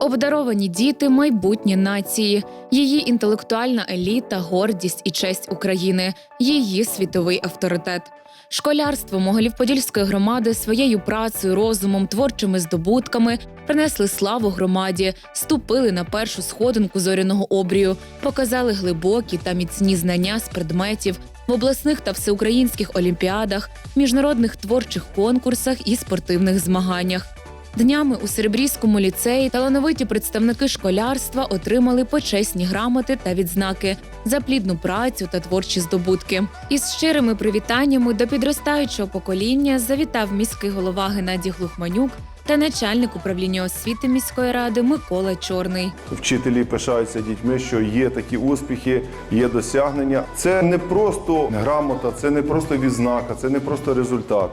Обдаровані діти майбутнє нації, її інтелектуальна еліта, гордість і честь України, її світовий авторитет. Школярство Могилів-Подільської громади своєю працею, розумом, творчими здобутками принесли славу громаді, ступили на першу сходинку зоряного обрію, показали глибокі та міцні знання з предметів в обласних та всеукраїнських олімпіадах, міжнародних творчих конкурсах і спортивних змаганнях. Днями у Серебрійському ліцеї талановиті представники школярства отримали почесні грамоти та відзнаки за плідну працю та творчі здобутки. Із щирими привітаннями до підростаючого покоління завітав міський голова Геннадій Глухманюк та начальник управління освіти міської ради Микола Чорний. Вчителі пишаються дітьми, що є такі успіхи, є досягнення. Це не просто грамота, це не просто відзнака, це не просто результат.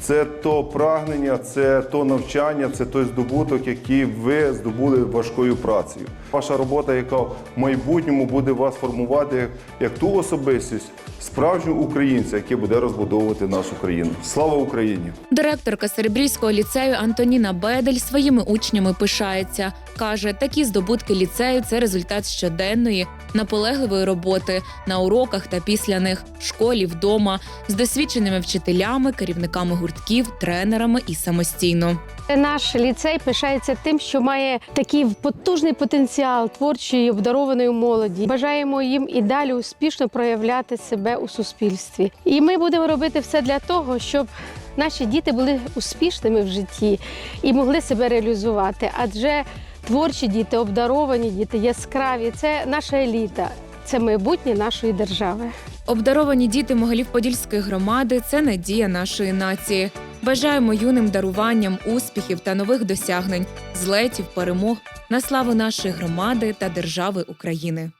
Це то прагнення, це то навчання, це той здобуток, який ви здобули важкою працею. Ваша робота, яка в майбутньому буде вас формувати як, ту особистість, справжнього українця, який буде розбудовувати нашу країну. Слава Україні! Директорка Серебрійського ліцею Антоніна Бедель своїми учнями пишається. Каже, такі здобутки ліцею це результат щоденної, наполегливої роботи на уроках та після них, в школі, вдома, з досвідченими вчителями, керівниками гуртків, тренерами і самостійно. Наш ліцей пишається тим, що має такий потужний потенціал творчої обдарованої молоді. Бажаємо їм і далі успішно проявляти себе у суспільстві. І ми будемо робити все для того, щоб наші діти були успішними в житті і могли себе реалізувати. Адже творчі діти, обдаровані діти, яскраві це наша еліта, це майбутнє нашої держави. Обдаровані діти Могилів-Подільської громади це надія нашої нації. Бажаємо юним даруванням успіхів та нових досягнень, злетів, перемог на славу нашої громади та держави України.